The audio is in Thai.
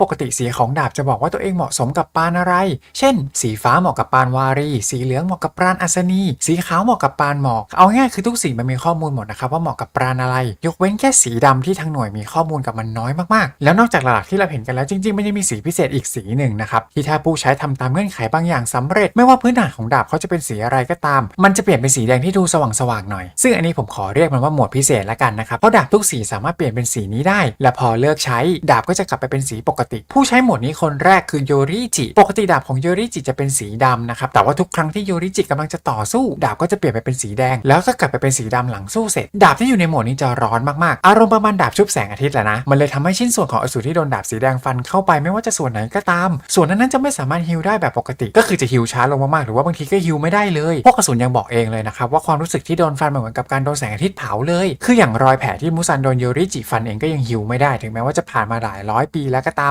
ปกติสีของดาบจะบอกว่าตัวเองเหมาะสมกับปานอะไร เช่น สีฟ้าเหมาะกับปานวารี สีเหลืองเหมาะกับปราณอัศนี สีขาวเหมาะกับปานหมอก เอาง่ายคือทุกสีมันมีข้อมูลหมดนะครับว่าเหมาะกับปราณอะไร ยกเว้นแค่สีดำที่ทางหน่วยมีข้อมูลกับมันน้อยมากๆ แล้วนอกจากหลักที่เราเห็นกันแล้วจริงๆ มันยังมีสีพิเศษอีกสีหนึ่งนะครับที่ถ้าผู้ใช้ทำตามเงื่อนไขบางอย่างสำเร็จ ไม่ว่าพื้นฐานของดาบเขาจะเป็นสีอะไรก็ตาม มันจะเปลี่ยนเป็นสีแดงที่ดูสว่างๆหน่อย ซึ่งอันนี้ผมขอเรียกมันว่าหมวดพิเศษละกันนะครับเพราะดาบทุกสีสามารถเปลี่ยนเป็นสีนี้ได้ และพอเลิกใช้ดาบก็จะกลับไปเป็นสีปกติ ผู้ใช้โหมดนี้คนแรกคือโยริจิ ปกติดาบของโยริจิจะเป็นสีดำนะครับ แต่ว่าทุกครั้งที่โยริจิกำลังจะต่อสู้ ดาบก็จะเปลี่ยนไปเป็นสีแดง แล้วก็กลับไปเป็นสีดำหลังสู้เสร็จ ดาบที่อยู่ในโหมดนี้จะร้อนมากๆ อารมณ์ประมาณดาบชุบแสงอาทิตย์แหละนะ มันเลยทำให้ชิ้นส่วนของอสูรที่โดนดาบสีแดงฟันเข้าไปไม่ว่าจะส่วนไหนก็ตาม ส่วนนั้นๆจะไม่สามารถฮิลได้แบบปกติ ก็คือจะฮิลช้าลงมากๆ หรือว่าบางทีก็ฮิลไม่ได้เลย พวกกระสุนยังบอกเองเลยนะครับว่าความรู้สึกที่โดนฟันมันเหมือนกับการโดนแสงอาทิตย์เผาเลย คืออย่างรอยแผลที่มุซันโดนโยริจิฟันเองก็ยังฮิลไม่ได้ ถึงแม้ว่าจะผ่านมาหลายร้อยปีแล้วก็ตาม